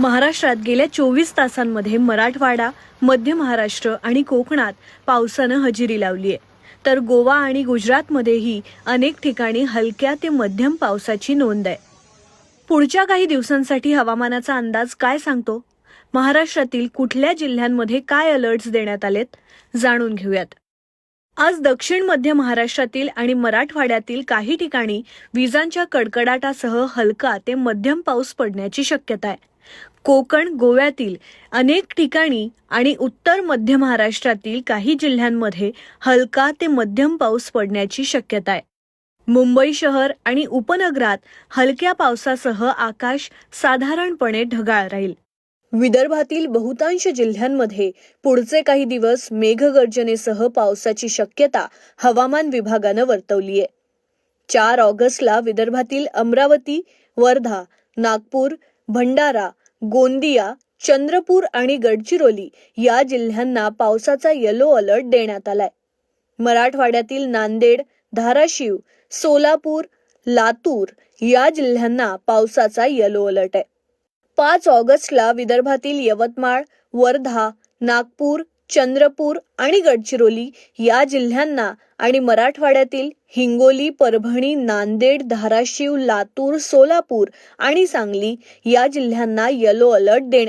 महाराष्ट्रात गेल्या चोवीस तासांमध्ये मराठवाडा मध्य महाराष्ट्र आणि कोकणात पावसानं हजेरी लावली आहे तर गोवा आणि गुजरातमध्येही अनेक ठिकाणी हलक्या ते मध्यम पावसाची नोंद आहे. पुढच्या काही दिवसांसाठी हवामानाचा अंदाज काय सांगतो? महाराष्ट्रातील कुठल्या जिल्ह्यांमध्ये काय अलर्ट्स देण्यात आलेत? जाणून घेऊयात. आज दक्षिण मध्य महाराष्ट्रातील आणि मराठवाड्यातील काही ठिकाणी विजांच्या कडकडाटासह हलका ते मध्यम पाऊस पडण्याची शक्यता आहे. कोकण गोव्यातील अनेक ठिकाणी आणि उत्तर मध्य महाराष्ट्रातील काही जिल्ह्यांमध्ये हलका ते मध्यम पाऊस पडण्याची शक्यता आहे. मुंबई शहर आणि उपनगरात हलक्या पावसासह आकाश साधारणपणे ढगाळ राहील. विदर्भातील बहुतांश जिल्ह्यांमध्ये पुढचे काही दिवस मेघगर्जनेसह पावसाची शक्यता हवामान विभागानं वर्तवली आहे. चार ऑगस्टला विदर्भातील अमरावती वर्धा नागपूर भंडारा गोंदिया चंद्रपूर आणि गडचिरोली या जिल्ह्यांना पावसाचा येलो अलर्ट देण्यात आलाय. मराठवाड्यातील नांदेड धाराशिव सोलापूर लातूर या जिल्ह्यांना पावसाचा येलो अलर्ट आहे. पाच ऑगस्टला विदर्भातील यवतमाळ वर्धा नागपूर चंद्रपूर आणि गडचिरोली या जिल्ह्यांना आणि मराठवाड्यातील हिंगोली परभणी नांदेड धाराशिव लातूर सोलापूर आणि सांगली या जिल्ह्यांना येलो अलर्ट देण्यात